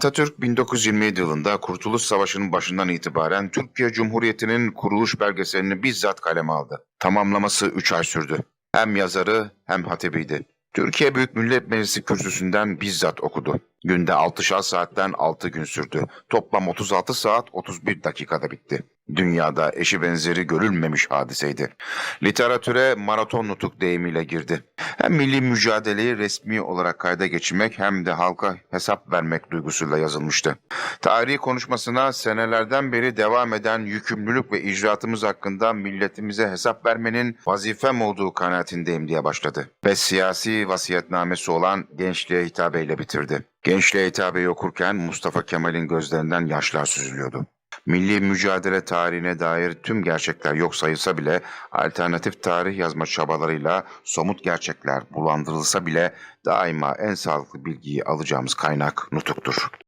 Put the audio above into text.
Atatürk 1927 yılında Kurtuluş Savaşı'nın başından itibaren Türkiye Cumhuriyeti'nin kuruluş belgeselini bizzat kaleme aldı. Tamamlaması 3 ay sürdü. Hem yazarı hem hatibiydi. Türkiye Büyük Millet Meclisi kürsüsünden bizzat okudu. Günde 6'şar saatten 6 gün sürdü. Toplam 36 saat 31 dakikada bitti. Dünyada eşi benzeri görülmemiş hadiseydi. Literatüre maraton nutuk deyimiyle girdi. Hem milli mücadeleyi resmi olarak kayda geçirmek hem de halka hesap vermek duygusuyla yazılmıştı. Tarihi konuşmasına senelerden beri devam eden yükümlülük ve icraatımız hakkında milletimize hesap vermenin vazifem olduğu kanaatindeyim diye başladı. Ve siyasi vasiyetnamesi olan gençliğe hitabeyle bitirdi. Gençliğe hitabeyi okurken Mustafa Kemal'in gözlerinden yaşlar süzülüyordu. Milli mücadele tarihine dair tüm gerçekler yok sayılsa bile alternatif tarih yazma çabalarıyla somut gerçekler bulandırılsa bile daima en sağlıklı bilgiyi alacağımız kaynak nutuktur.